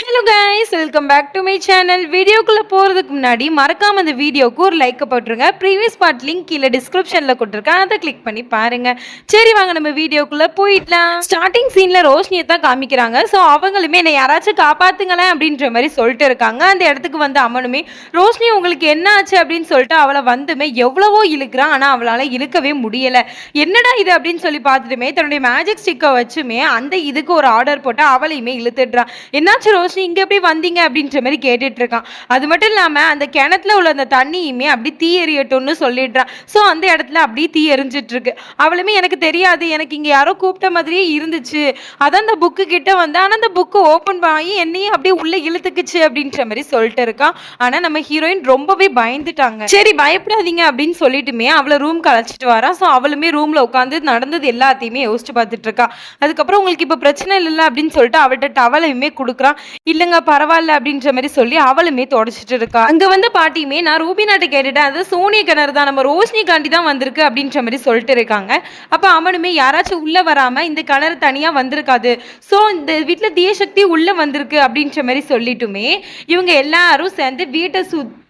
Hello guys welcome back to my channel வீடியோக்குள்ளே போகிறதுக்கு முன்னாடி மறக்காம அந்த வீடியோக்கு ஒரு லைக் போட்டுருங்க. ப்ரீவியஸ் பார்ட் லிங்க் கீழே டிஸ்கிரிப்ஷனில் கொடுத்துருக்கேன். அதை கிளிக் பண்ணி பாருங்கள் சரி வாங்க நம்ம வீடியோக்குள்ளே போயிடலாம். ஸ்டார்டிங் சீனில் ரோஷினியை தான் காமிக்கிறாங்க. ஸோ அவங்களுமே என்னை யாராச்சும் காப்பாற்றுங்களேன் அப்படின்ற மாதிரி சொல்லிட்டு இருக்காங்க. அந்த இடத்துக்கு வந்து அம்மனுமே ரோஷினி உங்களுக்கு என்ன ஆச்சு? அப்படின்னு சொல்லிட்டு அவளை வந்துமே எவ்வளவோ இழுக்கிறான். ஆனால் அவளால் இழுக்கவே முடியலை. என்னடா இது? அப்படின்னு சொல்லி பார்த்துட்டுமே தன்னுடைய மேஜிக் ஸ்டிக்கை வச்சுமே அந்த இதுக்கு ஒரு ஆர்டர் போட்டு அவளையுமே இழுத்துடுறான் என்னாச்சு ரோஷினி இங்கே எப்படி வந்தீங்க அப்படின்ற மாதிரி கேட்டுட்டு இருக்கான் அது மட்டும் இல்லாமல் அந்த கிணத்துல உள்ள அந்த தண்ணியுமே அப்படி தீ எரியட்டும்னு சொல்லிடுறான். ஸோ அந்த இடத்துல அப்படியே தீ எரிஞ்சிட்டு இருக்கு அவளுமே எனக்கு தெரியாது. எனக்கு இங்கே யாரோ கூப்பிட்ட மாதிரியே இருந்துச்சு. அதான் அந்த புக்கு கிட்ட வந்து ஆனால் அந்த புக்கு ஓப்பன் பண்ணி என்னையும் அப்படியே உள்ள இழுத்துக்குச்சு அப்படின்ற மாதிரி சொல்லிட்டு இருக்கான். ஆனால் நம்ம ஹீரோயின் ரொம்பவே பயந்துட்டாங்க. சரி பயப்படாதீங்க அப்படின்னு சொல்லிட்டுமே அவளை ரூம் கலைச்சிட்டு வரா ஸோ அவளுமே ரூமில் உட்காந்து நடந்தது எல்லாத்தையுமே யோசிச்சு பார்த்துட்டு இருக்கா அதுக்கப்புறம் உங்களுக்கு இப்போ பிரச்சனை இல்லை அப்படின்னு சொல்லிட்டு அவள்கிட்ட டவலையுமே கொடுக்குறான். இல்லைங்க பரவாயில்ல அப்படின்ற மாதிரி சொல்லி அவளுமே தொடச்சிட்டு இருக்கா. அங்க வந்து பாட்டியுமே நான் ரூபி நாட்டை கேட்டுட்டேன். அது சோனிய கிணறு தான். நம்ம ரோஷினி காண்டி தான் வந்திருக்கு அப்படின்ற மாதிரி சொல்லிட்டு இருக்காங்க. அப்ப அவனுமே யாராச்சும் உள்ள வராம இந்த கிணறு தனியா வந்திருக்காது. ஸோ இந்த வீட்டுல தீயசக்தி உள்ள வந்திருக்கு அப்படின்ற மாதிரி சொல்லிட்டுமே இவங்க எல்லாரும் சேர்ந்து வீட்டை சுத்தி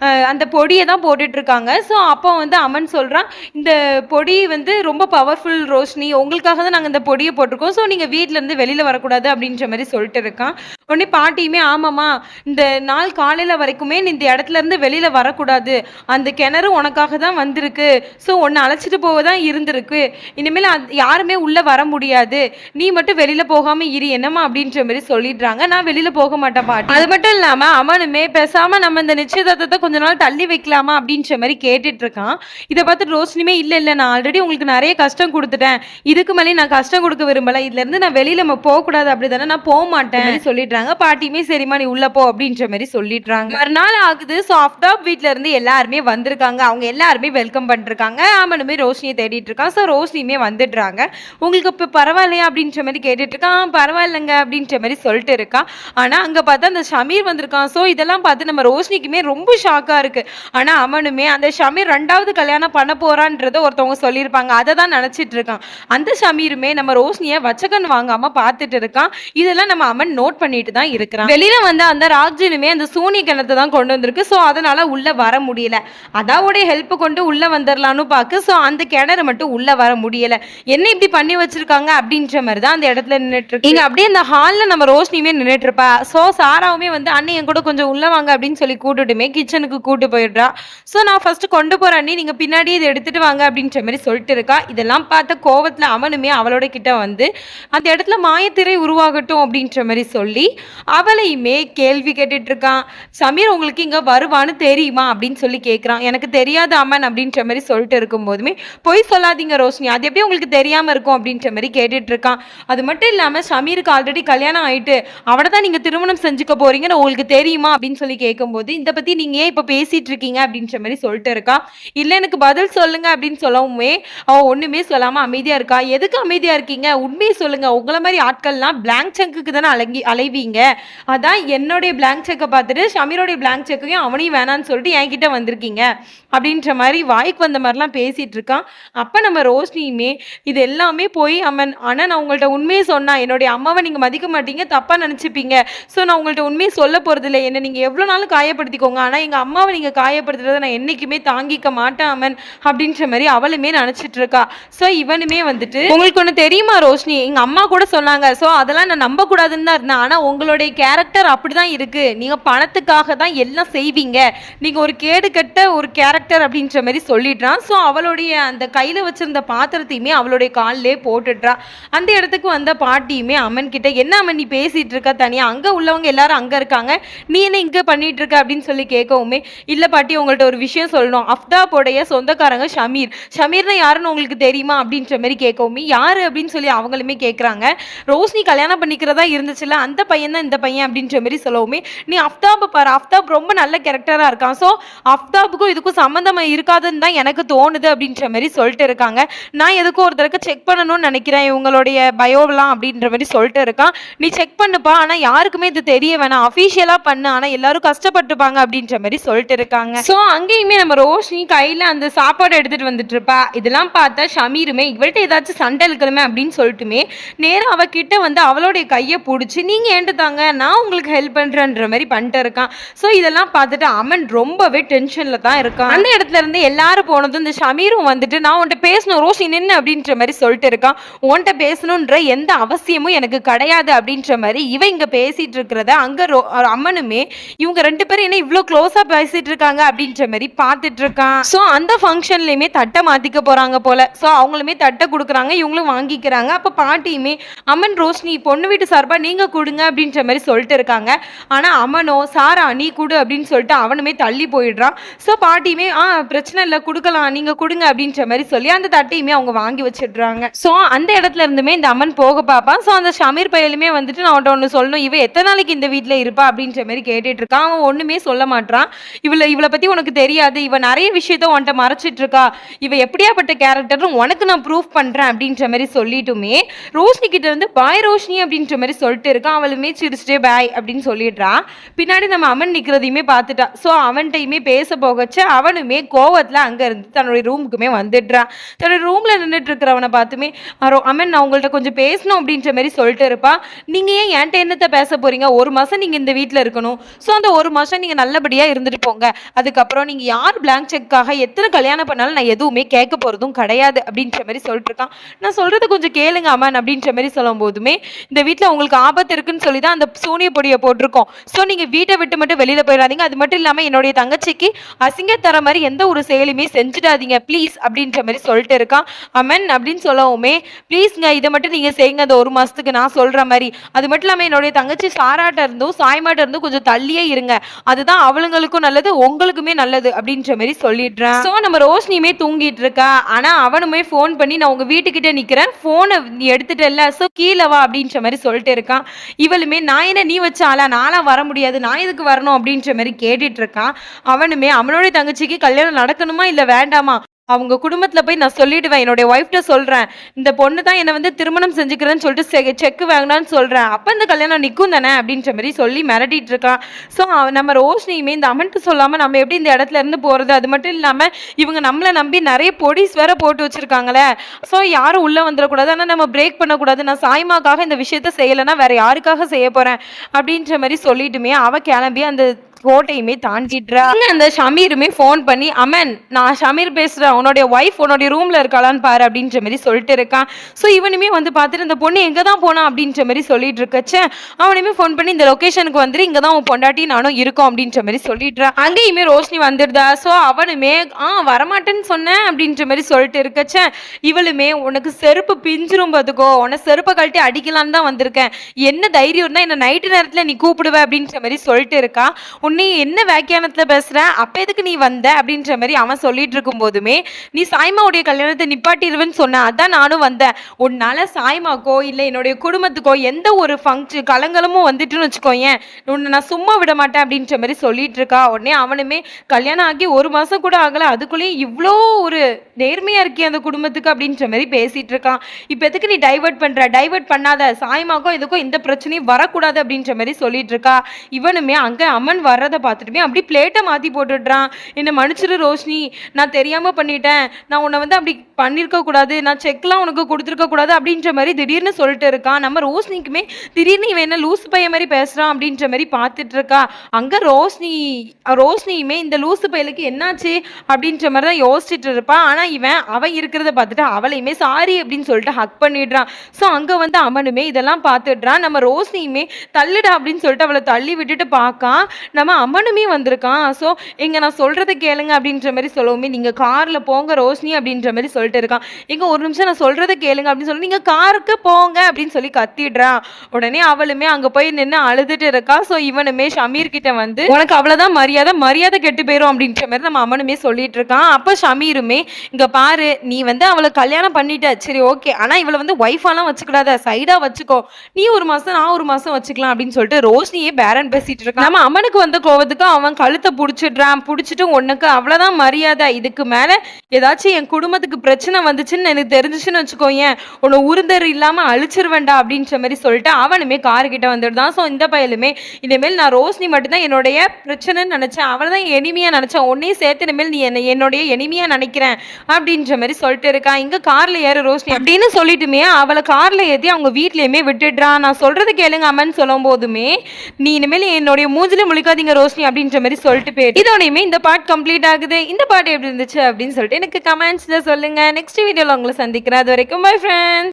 அஹ், அந்த பொடியை தான் போட்டுட்ருக்காங்க. ஸோ அப்போ வந்து அமன் சொல்கிறான் இந்த பொடி வந்து ரொம்ப பவர்ஃபுல் ரோஷினி. உங்களுக்காக தான் நாங்கள் இந்த பொடியை போட்டிருக்கோம். ஸோ நீங்கள் வீட்டிலேருந்து வெளியில் வரக்கூடாது அப்படின்ற மாதிரி சொல்லிட்டு இருக்கான். உடனே பாட்டியுமே ஆமாம்மா இந்த நாள் காலையில் வரைக்குமே நீ இந்த இடத்துல இருந்து வெளியில் வரக்கூடாது. அந்த கிணறு உனக்காக தான் வந்திருக்கு. ஸோ உன்னை அழைச்சிட்டு போக தான் இருந்திருக்கு. இனிமேல் அது யாருமே உள்ளே வர முடியாது. நீ மட்டும் வெளியில் போகாமல் இரு என்னம்மா? அப்படின்ற மாதிரி சொல்லிடுறாங்க. நான் வெளியில் போக மாட்டேன் பாட்டி. அது மட்டும் இல்லாமல் அமனுமே பேசாமல் நம்ம இந்த நிச்சயதார்த்தத்தை கொஞ்ச நாள் தள்ளி வைக்கலாமா அப்படின்ற மாதிரி கேட்டுட்டு இருக்கான் இதை பார்த்து ரோஷினியுமே இல்லை இல்லை நான் ஆல்ரெடி உங்களுக்கு நிறைய கஷ்டம் கொடுத்துட்டேன். இதுக்கு மேலே நான் கஷ்டம் கொடுக்க விரும்பல. இதுல இருந்து நான் வெளியில நம்ம போக கூடாது அப்படிதானே நான் போக மாட்டேன். சொல்லிடுறாங்க. பாட்டியுமே சரிம்மா நீ உள்ள போ. அப்படின்ற மாதிரி சொல்லிடுறாங்க. மறுநாள் ஆகுது. ஸோ ஆஃப்டாப் வீட்ல இருந்து எல்லாருமே வந்திருக்காங்க. அவங்க எல்லாருமே வெல்கம் பண்ணிருக்காங்க அவனுமே ரோஷினியை தேடிட்டு இருக்கான் ஸோ ரோஷினியுமே வந்துடுறாங்க. உங்களுக்கு இப்போ பரவாயில்லையா? அப்படின்ற மாதிரி கேட்டுட்டு இருக்கான் "ஆ, பரவாயில்லைங்க. அப்படின்ற மாதிரி சொல்லிட்டு இருக்கான் ஆனா அங்க பார்த்தா அந்த ஷமீர் வந்திருக்கான். ஸோ இதெல்லாம் பார்த்து நம்ம ரோஷினிக்குமே ரொம்ப ஷாக்கா இருக்கு. ஆனா அவனுமே அந்த ஷமீர் ரெண்டாவது கல்யாணம் பண்ண போறான்றத ஒருத்தவங்க சொல்லியிருப்பாங்க. அதை தான் நினைச்சிட்டு இருக்கான். அந்த ஷமீருமே நம்ம ரோஷினியை வச்சகன் வாங்காம பார்த்துட்டு இருக்கான். இதெல்லாம் நம்ம அமன் நோட் பண்ணிட்டு தான் இருக்கிறான். வெளியில் வந்து அந்த ராஜினுமே அந்த சூனி கிணத்தை தான் கொண்டு வந்திருக்கு. ஸோ அதனால உள்ள வர முடியல. அதாவுடைய ஹெல்ப் கொண்டு உள்ள வந்துடலான்னு பார்க்க ஸோ அந்த கிணறு மட்டும் உள்ள வர முடியல. என்ன இப்படி பண்ணி வச்சிருக்காங்க அப்படின்ற மாதிரி தான் அந்த இடத்துல நின்றுட்டு இருக்கு. இங்கே அப்படியே அந்த ஹால்ல நம்ம ரோஷினியுமே நின்றுட்டு இருப்பா. ஸோ சாராவுமே வந்து அண்ணன் என் கூட கொஞ்சம் உள்ள வாங்க அப்படின்னு சொல்லி மட்டுமே கிச்சனுக்கு கூட்டு போயிடுறா. ஸோ நான் ஃபர்ஸ்ட் கொண்டு போறேன் அண்ணி நீங்க பின்னாடி இதை எடுத்துட்டு வாங்க அப்படின்ற மாதிரி சொல்லிட்டு இருக்கா. இதெல்லாம் பார்த்த கோவத்துல அவனுமே அவளோட கிட்ட வந்து அந்த இடத்துல மாயத்திரை உருவாகட்டும் அப்படின்ற மாதிரி சொல்லி அவளையுமே கேள்வி கேட்டுட்டு இருக்கான் சமீர் உங்களுக்கு இங்க வருவான்னு தெரியுமா அப்படின்னு சொல்லி கேட்குறான் எனக்கு தெரியாது அம்மன் அப்படின்ற மாதிரி சொல்லிட்டு இருக்கும் போதுமே பொய் சொல்லாதீங்க ரோஷினி. அது எப்படி உங்களுக்கு தெரியாம இருக்கும் அப்படின்ற மாதிரி கேட்டுட்டு இருக்கான். அது மட்டும் இல்லாம சமீருக்கு ஆல்ரெடி கல்யாணம் ஆயிட்டு அவனை தான் நீங்க திருமணம் செஞ்சுக்க போறீங்கன்னு உங்களுக்கு தெரியுமா அப்படின்னு சொல்லி கேட்கும்போது இந்த பத்தி நீங்க ஏன் இப்ப பேசிட்டு இருக்கீங்க அப்படின்ற மாதிரி சொல்லிட்டு இருக்கா? இல்ல எனக்கு பதில் சொல்லுங்க அப்படின்னு சொல்லவுமே அவ ஒண்ணுமே சொல்லாம அமைதியா இருக்கா? எதுக்கு அமைதியா இருக்கீங்க? உண்மையை சொல்லுங்க. உங்களை மாதிரி ஆட்கள்லாம் பிளாங்க் செக்குக்கு தானே அலங்கி அலைவீங்க. அதான் என்னுடைய பிளாங்க் செக்கை பார்த்துட்டு ஷமீரோடைய பிளாங்க் செக்கையும் அவனையும் வேணான்னு சொல்லிட்டு என்கிட்ட வந்திருக்கீங்க அப்படின்ற மாதிரி வாய்க்கு வந்த மாதிரிலாம் பேசிட்டு இருக்கான். அப்போ நம்ம ரோஷினியுமே இது எல்லாமே போய் அம்மன். ஆனால் நான் உங்கள்ட்ட உண்மையை சொன்னா என்னுடைய அம்மாவை நீங்கள் மதிக்க மாட்டீங்க தப்பாக நினச்சிப்பீங்க. ஸோ நான் உங்கள்ட்ட உண்மையை சொல்ல போகிறதில்ல என்னை நீங்கள் எவ்வளோ நாளும் காயப்படுத்திக்கோங்க. ஆனால் எங்கள் அம்மாவை நீங்கள் காயப்படுத்துறதை நான் என்றைக்குமே தாங்கிக்க மாட்டேன் அம்மன் அப்படின்ற மாதிரி அவளுமே நினச்சிட்டு இருக்கா. ஸோ இவனுமே வந்துட்டு உங்களுக்கு ஒன்று தெரியுமா ரோஷினி? எங்கள் அம்மா கூட சொன்னாங்க. ஸோ அதெல்லாம் நான் நம்பக்கூடாதுன்னு தான் இருந்தேன். ஆனால் உங்களுடைய கேரக்டர் அப்படி தான் இருக்குது நீங்கள் பணத்துக்காக தான் எல்லாம் செய்வீங்க. நீங்கள் ஒரு கேடு கட்ட ஒரு கேரக்டர் அப்படின்ற மாதிரி சொல்லிடுறான் ஸோ அவளுடைய அந்த கையில் வச்சிருந்த பாத்திரத்தையுமே அவளுடைய காலிலே போட்டுடுறா. அந்த இடத்துக்கு வந்த பாட்டியுமே அம்மன் கிட்ட என்ன அம்மன் நீ பேசிட்டு இருக்க தனியா? அங்கே உள்ளவங்க எல்லாரும் அங்கே இருக்காங்க. நீ என்ன இங்கே பண்ணிட்டு இருக்க? அப்படின்னு சொல்லி கேட்கவுமே இல்லை பாட்டி உங்கள்கிட்ட ஒரு விஷயம் சொல்லணும். அஃப்தாபோடைய சொந்தக்காரங்க ஷமீர். ஷமீர்னா யாருன்னு உங்களுக்கு தெரியுமா? அப்படின்ற மாதிரி கேட்கவுமே யார்? அப்படின்னு சொல்லி அவங்களுமே கேட்குறாங்க. ரோஷினி கல்யாணம் பண்ணிக்கிறதா இருந்துச்சுல்ல அந்த பையன் தான் இந்த பையன் அப்படின்ற மாதிரி சொல்லவுமே நீ அஃப்தாப் பாரு. அஃப்தாப் ரொம்ப நல்ல கேரக்டராக இருக்கான். ஸோ அஃப்தாப்புக்கும் இதுக்கும் சம்மந்தம் இருக்காதுன்னு தான் எனக்கு தோணுது அப்படின்ற மாதிரி சொல்லிட்டு இருக்காங்க. நான் எதுக்கும் ஒருத்தருக்கு செக் பண்ணணும்னு நினைக்கிறேன். இவங்களுடைய பயோலாம் அப்படின்ற மாதிரி சொல்லிட்டு இருக்கான். நீ செக் பண்ணுப்பா. ஆனால் யாருக்குமே இது தெரிய வேணாம். அஃபீஷியலாக பண்ணு. ஆனால் எல்லாரும் கஷ்டப்பட்டுப்பாங்க. அப்படின்ற மாதிரி சொல்லிட்டு இருக்காங்க. ஸோ அங்கேயுமே நம்ம ரோஷினி கையில அந்த சாப்பாடு எடுத்துட்டு வந்துட்டு இருப்பா. இதெல்லாம் பார்த்தா ஷமீருமே இவள்கிட்ட ஏதாச்சும் சண்டை இருக்கணுமே அப்படின்னு சொல்லிட்டுமே நேரா அவகிட்ட வந்து அவளுடைய கையை பிடிச்சி நீங்க ஏன்ட்டு தாங்க? நான் உங்களுக்கு ஹெல்ப் பண்றேன்ற மாதிரி பண்ணிட்டு இருக்கான் ஸோ இதெல்லாம் பார்த்துட்டு அமன் ரொம்பவே டென்ஷன்ல தான் இருக்கான். அந்த இடத்துல இருந்து எல்லாரும் போனதும் இந்த ஷமீரும் வந்துட்டு நான் உன்கிட்ட பேசணும் ரோஷி நின்று அப்படின்ற மாதிரி சொல்லிட்டு இருக்கான். உன்கிட்ட பேசணுன்ற எந்த அவசியமும் எனக்கு கிடையாது அப்படின்ற மாதிரி இவ இங்க பேசிட்டு இருக்கிறத அங்க ரோ- அம்மனுமே இவங்க ரெண்டு பேரும் என்ன இவ்வளோ க்ளோஸாக பேசிட்டு இருக்காங்க அப்படின்ற மாதிரி பார்த்துட்டு இருக்கான். ஸோ அந்த ஃபங்க்ஷன்லயுமே தட்டை மாத்திக்க போறாங்க போல. ஸோ அவங்களுமே தட்டை கொடுக்குறாங்க இவங்களும் வாங்கிக்கிறாங்க. அப்போ பாட்டியுமே அம்மன் ரோஷினி பொண்ணு வீட்டு சார்பா நீங்க கொடுங்க அப்படின்ற மாதிரி சொல்லிட்டு இருக்காங்க. ஆனா அம்மனோ சாரா நீ கொடு அப்படின்னு சொல்லிட்டு அவனுமே தள்ளி போயிடுறான். ஸோ பாட்டியுமே ஆ பிரச்சனை இல்லை கொடுக்கலாம் நீங்க கொடுங்க அப்படின்ற மாதிரி சொல்லி அந்த தட்டையுமே அவங்க வாங்கி வச்சிடுறாங்க. ஸோ அந்த இடத்துல இருந்துமே இந்த அம்மன் போக பார்ப்பான். ஸோ அந்த ஷமீர் பயலுமே வந்துட்டு நான் அவன்கிட்ட ஒன்று சொல்லணும். இவன் எத்தனை நாளைக்கு இந்த வீட்டில் இருப்பா? அப்படின்ற மாதிரி கேட்டுட்டு இருக்கான். அவன் ஒன்றுமே சொல்ல சொல்ல மாட்டான் இவளை இவளை பற்றி உனக்கு தெரியாது. இவ நிறைய விஷயத்த உன்ட்ட மறைச்சிட்டு இருக்கா இவ எப்படியாப்பட்ட கேரக்டர்னு உனக்கு நான் ப்ரூஃப் பண்ணுறேன் அப்படின்ற மாதிரி சொல்லிட்டுமே ரோஷினி கிட்ட வந்து பாய் ரோஷினி அப்படின்ற மாதிரி சொல்லிட்டு இருக்கான். அவளுமே சிரிச்சிட்டே பாய் அப்படின்னு சொல்லிடுறான். பின்னாடி நம்ம அவன் நிற்கிறதையுமே பார்த்துட்டா. ஸோ அவன்கிட்டையுமே பேச போகச்ச அவனுமே கோவத்தில் அங்கே இருந்து தன்னுடைய ரூமுக்குமே வந்துடுறான். தன்னுடைய ரூமில் நின்றுட்டு இருக்கிறவனை பார்த்துமே அரோ அம்மன் நான் உங்கள்கிட்ட கொஞ்சம் பேசணும் அப்படின்ற மாதிரி சொல்லிட்டு இருப்பா. நீங்கள் ஏன் என்கிட்ட என்னத்தை பேச போறீங்க? ஒரு மாதம் நீங்கள் இந்த வீட்டில் இருக்கணும். ஸோ அந்த ஒரு மாதம் நீங்கள் நல்லபடியாக இருந்துட்டு போங்க. அதுக்கப்புறம் நீங்கள் யார் பிளாங்க் செக்காக எத்தனை கல்யாணம் பண்ணாலும் நான் எதுவுமே கேட்க போகிறதும் கிடையாது அப்படின்ற மாதிரி சொல்லிட்டு இருக்கான் நான் சொல்கிறத கொஞ்சம் கேளுங்க அம்மன் அப்படின்ற மாதிரி சொல்லும் போதுமே இந்த வீட்டில் உங்களுக்கு ஆபத்து இருக்குன்னு சொல்லி தான் அந்த சூனிய பொடியை போட்டிருக்கோம். ஸோ நீங்கள் வீட்டை விட்டு மட்டும் வெளியில் போயிடாதீங்க. அது மட்டும் இல்லாமல் என்னுடைய தங்கச்சிக்கு அசிங்க தர மாதிரி எந்த ஒரு செயலுமே செஞ்சிடாதீங்க. ப்ளீஸ் அப்படின்ற மாதிரி சொல்லிட்டு இருக்கான். அம்மன் அப்படின்னு சொல்லவுமே ப்ளீஸ்ங்க இதை மட்டும் நீங்கள் செய்யுங்க. அந்த ஒரு மாதத்துக்கு நான் சொல்கிற மாதிரி. அது மட்டும் இல்லாமல் என்னுடைய தங்கச்சி சாராட்ட இருந்தும் சாய்மாட்ட இருந்தும் கொஞ்சம் தள்ளியே இருங்க. அதுதான் அவளுங்களுக்கும் நல்லது உங்களுக்குமே நல்லது அப்படின்ற மாதிரி சொல்லிடுறேன். ஸோ நம்ம ரோஷினியுமே தூங்கிட்டு இருக்கா? ஆனா அவனுமே ஃபோன் பண்ணி நான் உங்க வீட்டுக்கிட்ட நிக்கிறேன். போனை நீ எடுத்துட்டு இல்ல ஸோ கீழே வா அப்படின்ற மாதிரி சொல்லிட்டு இருக்கான். இவளுமே நான் என்ன நீ வச்சாலா நானும் வர முடியாது. நான் எதுக்கு வரணும்? அப்படின்ற மாதிரி கேட்டுட்டு இருக்கான். அவனுமே அவனோட தங்கச்சிக்கு கல்யாணம் நடக்கணுமா? இல்லை வேண்டாமா? அவங்க குடும்பத்தில் போய் நான் சொல்லிடுவேன். என்னுடைய ஒய்ஃப்ட்ட சொல்கிறேன் இந்த பொண்ணு தான் என்னை வந்து திருமணம் செஞ்சுக்கிறேன்னு சொல்லிட்டு செக் வாங்கினான்னு சொல்கிறேன் அப்போ இந்த கல்யாணம் நிற்கும் தானே அப்படின்ற மாதிரி சொல்லி மிரட்டிட்டு இருக்கான் ஸோ நம்ம ரோஷினியுமே இந்த அமன்ட்டு சொல்லாமல் நம்ம எப்படி இந்த இடத்துல இருந்து போகிறது அது மட்டும் இல்லாமல் இவங்க நம்மளை நம்பி நிறைய பொடிஸ் வேற போட்டு வச்சுருக்காங்களே. ஸோ யாரும் உள்ளே வந்துடக்கூடாது. ஆனால் நம்ம பிரேக் பண்ணக்கூடாது. நான் சாய்மாக்காக இந்த விஷயத்த செய்யலைன்னா வேற யாருக்காக செய்ய போகிறேன் அப்படின்ற மாதிரி சொல்லிட்டுமே அவள் கிளம்பி அந்த கோட்டையுமே தாண்டிட்டுறா அந்த ஷமீருமே ஃபோன் பண்ணி அமன் நான் ஷமீர் பேசுறேன். உன்னுடைய ஒய்ஃப் உன்னுடைய ரூம்ல இருக்காளான்னு பாரு அப்படின்ற மாதிரி சொல்லிட்டு இருக்கான். ஸோ இவனுமே வந்து பார்த்துட்டு இந்த பொண்ணு எங்கே தான் போனா? அப்படின்ற மாதிரி சொல்லிட்டு இருக்கச்சே அவனுமே ஃபோன் பண்ணி இந்த லொகேஷனுக்கு வந்துரு. இங்கே தான் உன் பொண்டாட்டி நானும் இருக்கோம் அப்படின்ற மாதிரி சொல்லிடுறான் அங்கேயுமே ரோஷினி வந்துடுதா. ஸோ அவனுமே ஆ வரமாட்டேன்னு சொன்னேன் அப்படின்ற மாதிரி சொல்லிட்டு இருக்கச்சே இவளுமே உனக்கு செருப்பு பிஞ்சிரும் பார்த்துக்கோ உன செருப்பை கழட்டி அடிக்கலான்னு தான் வந்திருக்கேன். என்ன தைரியம் இருந்தால் என்ன நைட்டு நேரத்தில் நீ கூப்பிடுவ அப்படின்ற மாதிரி சொல்லிட்டு இருக்கா. உன்னை என்ன வியாக்கியானத்தில் பேசுகிற அப்போ எதுக்கு நீ வந்த? அப்படின்ற மாதிரி அவன் சொல்லிட்டு இருக்கும் போதுமே நீ சாய்மாவுடைய கல்யாணத்தை நிப்பாட்டிடுவேன்னு சொன்ன அதான் நானும் வந்தேன். உன்னால சாய்மாக்கோ இல்லை என்னுடைய குடும்பத்துக்கோ எந்த ஒரு ஃபங்க்ஷன் கலங்கலமும் வந்துட்டுன்னு வச்சுக்கோயேன். உன்னை நான் சும்மா விட மாட்டேன் அப்படின்ற மாதிரி சொல்லிட்டு இருக்கா? உடனே அவனுமே கல்யாணம் ஆகி ஒரு மாதம் கூட ஆகலை அதுக்குள்ளேயும் இவ்வளோ ஒரு நேர்மையாக இருக்கே அந்த குடும்பத்துக்கு அப்படின்ற மாதிரி பேசிட்டு இருக்கான். இப்போ எதுக்கு நீ டைவர்ட் பண்ணுற டைவர்ட் பண்ணாத. சாய்மாக்கோ எதுக்கும் எந்த பிரச்சனையும் வரக்கூடாது அப்படின்ற மாதிரி சொல்லிட்டு இருக்கா. இவனுமே அங்கே அம்மன் வர்றதை பார்த்துட்டுமே அப்படி பிளேட்டை மாற்றி போட்டுடுறான். என்னை மன்னிச்சிரு ரோஷினி நான் தெரியாமல் பண்ணிட்டேன். நான் உன்னை வந்து அப்படி பண்ணியிருக்க கூடாது. நான் செக்லாம் உனக்கு கொடுத்துருக்க கூடாது அப்படின்ற மாதிரி திடீர்னு சொல்லிட்டு இருக்கான் நம்ம ரோஷினிக்குமே திடீர்னு இவன் என்ன லூசு பையன் மாதிரி பேசுகிறான் அப்படின்ற மாதிரி பார்த்துட்டு இருக்கா. அங்கே ரோஷினி ரோஷினியுமே இந்த லூசு பையலுக்கு என்னாச்சு அப்படின்ற மாதிரி தான் யோசிச்சுட்டு இருப்பான் ஆனால் இவன் அவன் இருக்கிறத பார்த்துட்டு அவளையுமே சாரி அப்படின்னு சொல்லிட்டு ஹக் பண்ணிடுறான். ஸோ அங்கே வந்து அவனுமே இதெல்லாம் பார்த்துடுறான். நம்ம ரோஷினியுமே தள்ளுடா அப்படின்னு சொல்லிட்டு அவளை தள்ளி விட்டுட்டு பார்க்கான். நம்ம அம்மனுமே வந்திருக்கான். ஸோ இங்கே நான் சொல்றதை கேளுங்க அப்படின்ற மாதிரி சொல்லவுமே நீங்க காரில் போங்க ரோஷினி அப்படின்ற மாதிரி சொல்லிட்டு இருக்கான். எங்க ஒரு நிமிஷம் நான் சொல்றதை கேளுங்க அப்படின்னு சொல்லி நீங்க காருக்கு போங்க அப்படின்னு சொல்லி கத்திடுறான். உடனே அவளுமே அங்க போய் நின்று அழுதுட்டு இருக்கா. ஸோ இவனுமே ஷமீர் கிட்ட வந்து உனக்கு அவ்வளோதான் மரியாதை மரியாதை கெட்டு போயிரும் அப்படின்ற மாதிரி நம்ம அம்மனுமே சொல்லிட்டு இருக்கான். அப்போ ஷமீருமே இங்க பாரு நீ வந்து அவளை கல்யாணம் பண்ணிட்ட. சரி ஓகே. ஆனா இவளை வந்து ஒய்ஃபாலாம் வச்சுக்கூடாத. சைடா வச்சுக்கோ. நீ ஒரு மாசம் நான் ஒரு மாசம் வச்சுக்கலாம் அப்படின்னு சொல்லிட்டு ரோஷினியே பேரன் பேசிட்டு இருக்கான். நம்ம அம்மனுக்கு வந்த கோவத்துக்கு அவன் கழுத்தை பிடிச்சிடுறான். பிடிச்சிட்டு உனக்கு அவ்வளோதான் மரியாதை. இதுக்கு மேலே ஏதாச்சும் என் குடும்பத்துக்கு பிரச்சனை வந்துச்சுன்னு எனக்கு தெரிஞ்சிச்சுன்னு வச்சுக்கோயேன். உன்னை உருந்தர் இல்லாமல் அழிச்சிருவேண்டா அப்படின்ற மாதிரி சொல்லிட்டு அவனுமே கார்கிட்ட வந்துடுதான். ஸோ இந்த பயலுமே இனிமேல் நான் ரோஷினி மட்டும்தான் என்னுடைய பிரச்சனைன்னு நினச்சேன். அவளை தான் எனிமையாக நினச்சேன் உன்னையும் சேர்த்து இனிமேல் நீ என்னை என்னுடைய எனிமையாக நினைக்கிறேன் அப்படின்ற மாதிரி சொல்லிட்டு இருக்கா. இங்கே காரில் ஏற ரோஷினி அப்படின்னு சொல்லிட்டுமே அவளை காரில் ஏற்றி அவங்க வீட்லேயுமே விட்டுடுறான் நான் சொல்கிறது கேளுங்க அம்மன் சொல்லும் போதுமே நீ இனிமேல் என்னுடைய மூஞ்சிலும் முழிக்காதீங்க. ரோஷினி அப்படின்ற மாதிரி சொல்லிட்டு போயிட்டு இதோடையுமே இந்த பார்ட் கம்ப்ளீட் ஆகுது. இந்த பாட்டு எப்படி இருந்துச்சு அப்படின்னு சொல்லிட்டு எனக்கு கமெண்ட்ஸில் சொல்லுங்கள் நெக்ஸ்ட் வீடியோவில் உங்களை சந்திக்கிறேன். அது வரைக்கும் பை ஃப்ரெண்ட்ஸ்